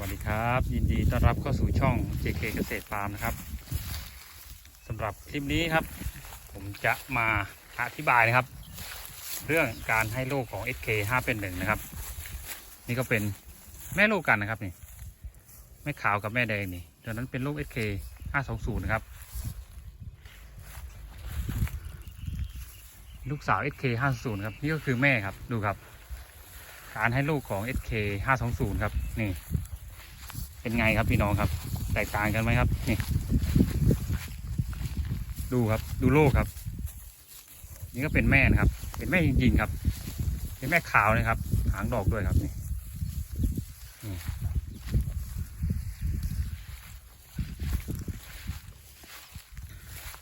วัสดีครับ ยินดีต้อนรับเข้าสู่ช่อง JK เกษตรฟาร์มนะครับสำหรับคลิปนี้ครับ ผมจะมาอธิบายนะครับ เรื่องการให้ลูกของ SK 5เป็นหนึ่งนะครับ นี่ก็เป็นแม่ลูกกันนะครับนี่แม่ขาวกับแม่แดงนี่ตัวนั้นเป็นลูก SK 520นะครับ ลูกสาว SK 520ครับนี่ก็คือแม่ครับดูครับการให้ลูกของ SK 520 ครับ นี่ เป็นไงครับพี่น้องครับ แตกต่างกันไหมครับนี่ดูครับ ดูโลกครับ นี่ก็เป็นแม่นะครับ เป็นแม่จริงๆครับ เป็นแม่ขาวนะครับ หางดอกด้วยครับนี่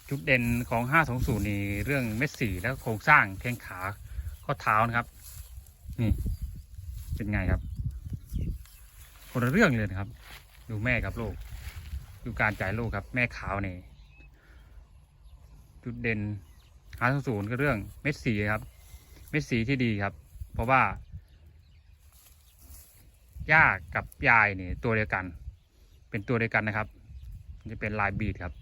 จุดเด่นของ 520 นี่เรื่องเม็ดสีแล้วโครงสร้างแข้งขาข้อเท้านะครับ นี่ เป็นไงครับ คนละเรื่องเลยนะครับ ดูแม่กับลูก ดูการจ่ายลูกครับ แม่ขาวนี่จุดเด่นหาศูนย์ก็เรื่องเม็ดสีครับ เม็ดสีที่ดีครับ เพราะว่าย่ากับยายนี่ตัวเดียวกัน เป็นตัวเดียวกันนะครับ จะเป็นลายบีดครับ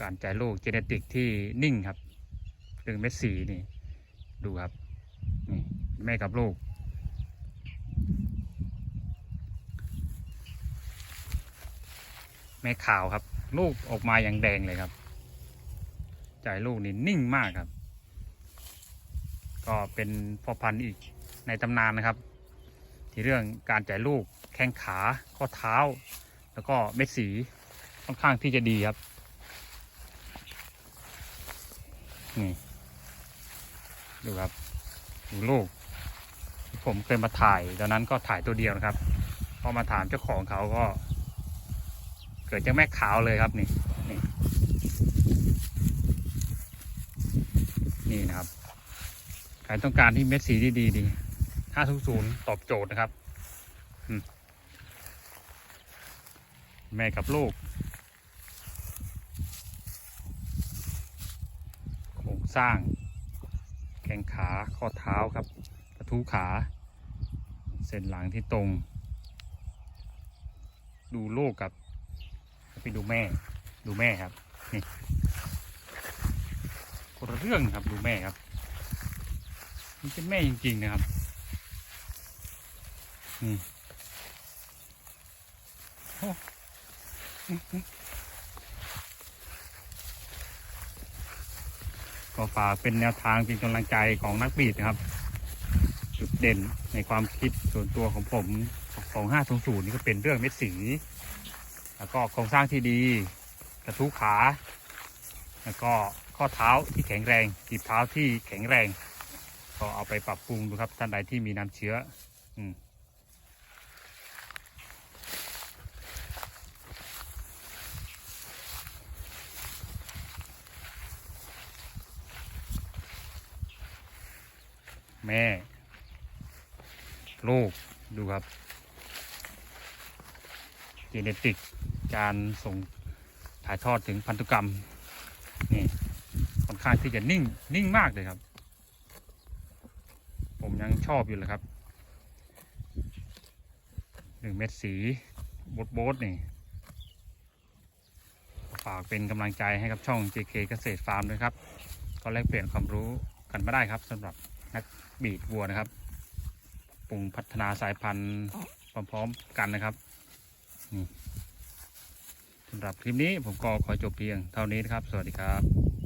การจ่ายลูกเจเนติกที่นิ่งครับเรื่องเม็ดสีนี่ ดูครับนี่แม่กับลูก แม่ขาวครับ ลูกออกมาอย่างแดงเลยครับจ่ายลูกนี่นิ่งมากครับ ก็เป็นพ่อพันธุ์อีกในตำนานนะครับ ที่เรื่องการจ่ายลูกแข้งขาข้อเท้า แล้วก็เม็ดสีค่อนข้างที่จะดีครับนี่ดูครับดูลูกผมเคยมาถ่ายตอนนั้นก็ถ่ายตัวเดียวนะครับ พอมาถามเจ้าของเขาก็ เกิดจากแม่ขาวเลยครับนี่นี่นี่นะครับใครต้องการที่เม็ดสีดีๆดีห้าทุกศูนย์ตอบโจทย์นะครับ แม่กับลูกโครงสร้าง แข้งขาข้อเท้าครับกระทู้ขา เส้นหลังที่ตรง ดูลูกกับ ไปดูแม่ ดูแม่ครับ นี่คนเรื่องครับดูแม่ครับนี่เป็นแม่จริงๆนะครับนี่โอ้อื้อหือก็ฝากเป็นแนวทางเป็นกำลังใจของนักบีดนะครับ จุดเด่นในความคิดส่วนตัวของผม ของ 500 นี่ก็เป็นเรื่องเม็ดสี แล้วก็โครงสร้างที่ดี กระทุ้ขา แล้วก็ข้อเท้าที่แข็งแรงกีบเท้าที่แข็งแรง ก็เอาไปปรับปรุงดูครับท่านใดที่มีน้ำเชื้ออืมแม่ ลูก ดูครับ จีเนติก การส่งถ่ายทอดถึงพันธุกรรม นี่ค่อนข้างที่จะนิ่งนิ่งมากเลยครับ ผมยังชอบอยู่เลยครับหนึ่งเม็ดสีโบดโบดนี่ฝากเป็นกำลังใจให้กับช่อง JK เกษตรฟาร์มด้วยครับ ก็แลกเปลี่ยนความรู้กันมาได้ครับสำหรับนักบีดวัวนะครับ ปรุงพัฒนาสายพันธุ์พร้อมๆกันนะครับ สำหรับคลิปนี้ผมก็ขอจบเพียงเท่านี้นะครับ สวัสดีครับ